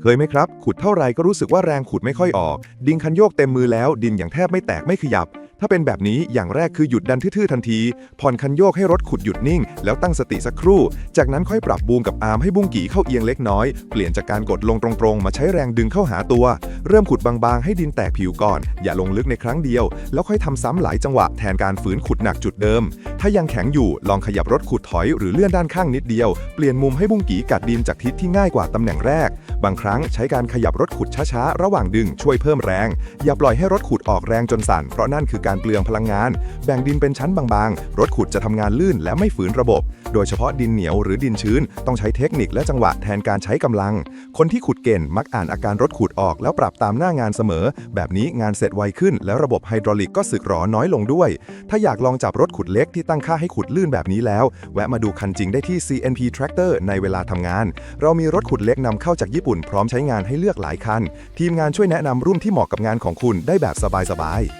เคยไหมครับ ขุดเท่าไรก็รู้สึกว่าแรงขุดไม่ค่อยออก ดินคันโยกเต็มมือแล้ว ดินอย่างแทบไม่แตกไม่ขยับ ถ้าเป็นแบบนี้อย่างแรกคือหยุดดันทื่อๆทันที ผ่อนคันโยกให้รถขุดหยุดนิ่ง แล้วตั้งสติสักครู่ จากนั้นค่อยปรับบูมกับอาร์มให้บุ้งกี่เข้าเอียงเล็กน้อย เปลี่ยนจากการกดลงตรงๆ มาใช้แรงดึงเข้าหาตัว เริ่มขุดบางๆ ให้ดินแตกผิวก่อน อย่าลงลึกในครั้งเดียว แล้วค่อยทำซ้ำหลายจังหวะแทนการฝืนขุดหนักจุดเดิมถ้ายังแข็งอยู่ลองขยับรถขุดถอยหรือเลื่อนด้านข้างนิดเดียว เปลี่ยนมุมให้บุ้งกี่กัดดินจากทิศที่ง่ายกว่าตำแหน่งแรก บางครั้งใช้การขยับรถขุดช้าๆ ระหว่างดึงช่วยเพิ่มแรง อย่าปล่อยให้รถขุดออกแรงจนสั่น เพราะนั่นคือการเปลืองพลังงาน แบ่งดินเป็นชั้นบางๆ รถขุดจะทำงานลื่นและไม่ฝืนระบบ โดยเฉพาะดินเหนียวหรือดินชื้น ต้องใช้เทคนิคและจังหวะแทนการใช้กำลัง คนที่ขุดเก่งมักอ่านอาการรถขุดออกแล้วปรับตามหน้างานเสมอ แบบนี้งานเสร็จไวขึ้น และระบบไฮดรอลิกก็สึกหรอน้อยลงด้วย ถ้าอยากลองจับรถขุดเล็กที่ตั้งค่าให้ขุดลื่นแบบนี้แล้ว แวะมาดูคันจริงได้ที่ CNP Tractor ในเวลาทำงาน เรามีรถขุดเล็กนำเข้าจากญี่ปุ่นพร้อมใช้งานให้เลือกหลายคัน ทีมงานช่วยแนะนำรุ่นที่เหมาะกับงานของคุณได้แบบสบายๆ